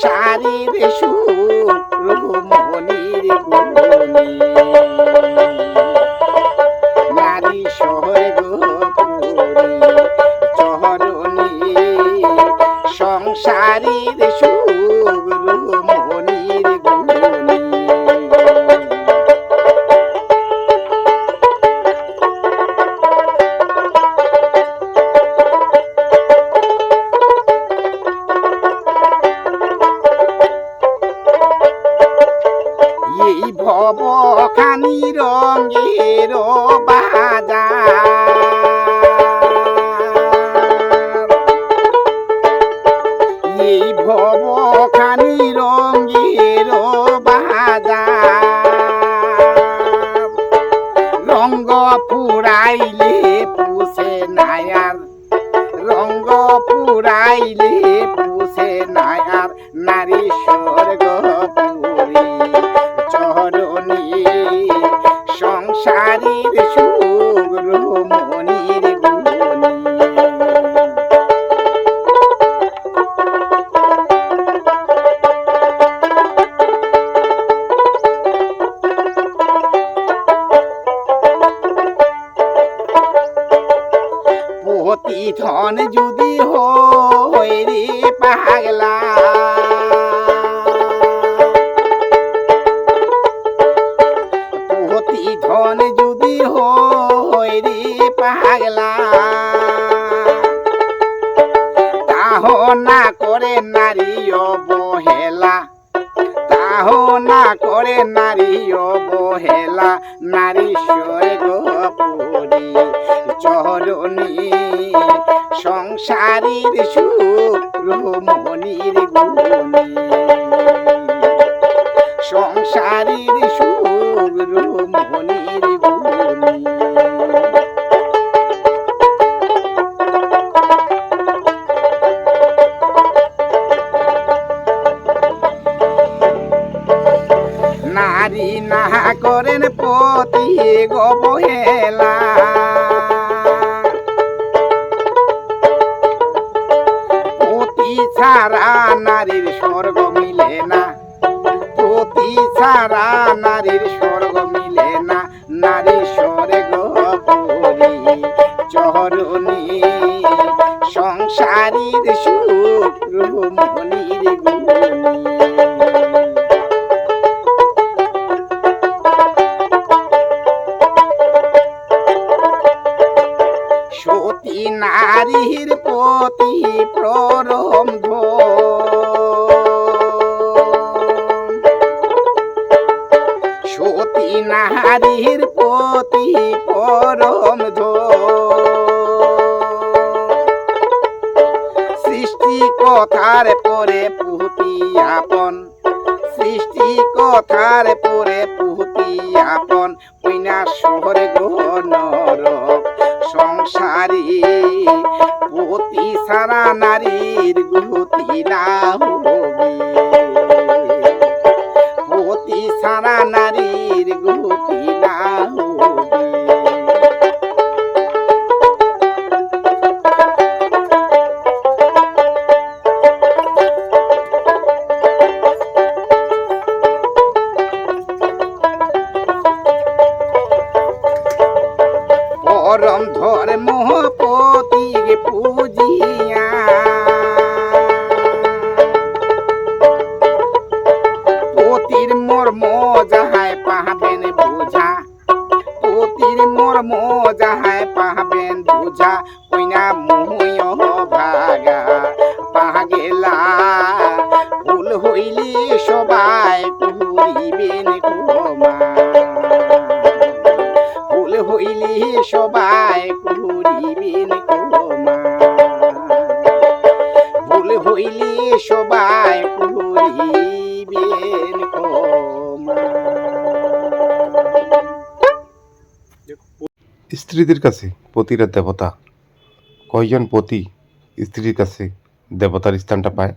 শাড়ির সুর। খানি রঙের বাজার। এই ভব খানি রঙের বাজার। রঙ্গ পুরাইলে পুষে নায়ার, রঙ্গ পুরাইলে পুষে নায়ার, নারী স্বর্গ পুরী। পতি ধন যদি হয় রে পাগলা। পতি ধন যদি হয় রে পাগলা। তাহ না করে নারী অবহেলা। তাহ না করে নারী অবহেলা। নারী স্বর্গ পুরী। চরণী সংসারীর সংসারীর সুরমণির গুণী। নারী না করেন পতি গবহেলা ছাড়া নারীর স্বর্গ মিলে না। পতি ছাড়া নারীর স্বর্গ মিলে না। নারী স্বর্গ চরণী সংসারীর সুখ গুণী সতী নারীর প্রতি প্ররম সতী নারীর প্রতি পরম সৃষ্টি কথার পরে পুহতি আপন। সৃষ্টি কথার পরে পুহতি আপন। পৈনা শহরে নরক নারীর গতি না হবে সারা নারীর গতি না হবে। পরম ধর্ম পতি পূজিয়া মর্ম যাহায় পাহাবেন বোঝা। পতির মর্ম যাহায় পাহাবেন বোঝা। কইনা মুহয় ভাগা পাহা গেলা ভুল হইলে সবাই করিবেন ক্ষমা ভুল হইলে সবাই করিবেন ক্ষমা ভুল হইলে সবাই স্ত্রীদের কাছে পতিরা দেবতা। কয়জন পতি স্ত্রীর কাছে দেবতার স্থানটা পায়?